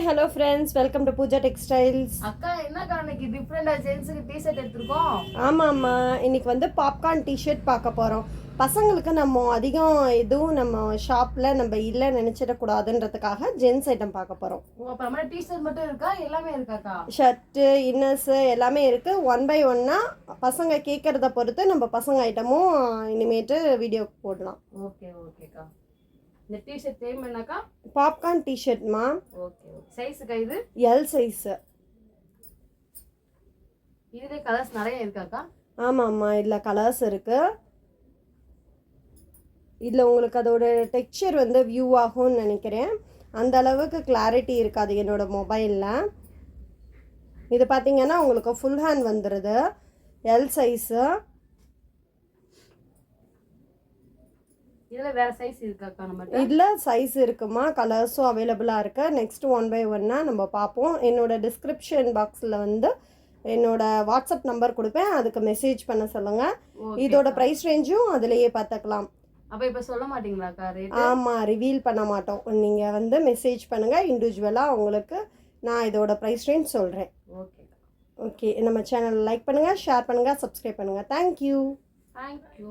Hi hello friends welcome to Pooja textiles அக்கா என்னக்கா இன்னைக்கு டிஃப்ரெண்டா ஜென்ஸுக்கு டி ஷர்ட் எடுத்திருக்கோம்? ஆமாம்மா. இன்னைக்கு வந்து பாப்கார்ன் டிஷர்ட் பார்க்க போகிறோம் பசங்களுக்கு நம்ம அதிகம் எதுவும் நம்ம ஷாப்பில் நம்ம இல்லை நினச்சிடக்கூடாதுன்றதுக்காக ஜென்ஸ் ஐட்டம் பார்க்க போகிறோம் ஓ அப்புறமா டி ஷர்ட் மட்டும் இருக்கா? எல்லாமே இருக்காக்கா ஷர்ட்டு இன்னர்ஸு எல்லாமே இருக்குது ஒன் பை ஒன்னாக பசங்க கேட்குறத பொறுத்து நம்ம பசங்க ஐட்டமும் இனிமேட்டு வீடியோ போடலாம். ஓகே ஓகேக்கா இந்த டி ஷர்ட் நேம் என்னக்கா பாப்கார்ன் டிஷர்ட்மா ஓகே ஓகே சைஸுக்கா இது? எல் சைஸு இதுல கலர்ஸ் நிறைய இருக்காக்கா ஆமாம்மா இதில் கலர்ஸ் இருக்குது இதில் உங்களுக்கு அதோட டெக்ஸ்சர் வந்து வியூ ஆகும்னு நினைக்கிறேன். அந்த அளவுக்கு கிளாரிட்டி இருக்காது என்னோட மொபைலில் இது பார்த்தீங்கன்னா உங்களுக்கு ஃபுல் ஹேண்ட் வந்துடுது எல் சைஸு இதுல வேற சைஸ் இருக்காக்கா நம்ம இதில் சைஸ் இருக்குமா? கலர்ஸும் அவைலபிளாக இருக்கு? நெக்ஸ்ட் ஒன் பை ஒன்னாக நம்ம பார்ப்போம். என்னோட டிஸ்கிரிப்ஷன் பாக்ஸில் வந்து என்னோட வாட்ஸ்அப் நம்பர் கொடுப்பேன். அதுக்கு மெசேஜ் பண்ண சொல்லுங்கள் இதோட ப்ரைஸ் ரேஞ்சும் அதிலேயே பார்த்துக்கலாம். அப்ப இப்ப சொல்ல மாட்டீங்களாக்கா ரேட் ஆமாம் ரிவீல் பண்ண மாட்டோம். நீங்கள் வந்து மெசேஜ் பண்ணுங்கள் இண்டிவிஜுவலாக உங்களுக்கு நான் இதோட ப்ரைஸ் ரேஞ்ச் சொல்கிறேன் ஓகேக்கா ஓகே நம்ம சேனல் லைக் பண்ணுங்கள் ஷேர் பண்ணுங்கள் சப்ஸ்கிரைப் பண்ணுங்கள் தேங்க்யூ தேங்க்யூ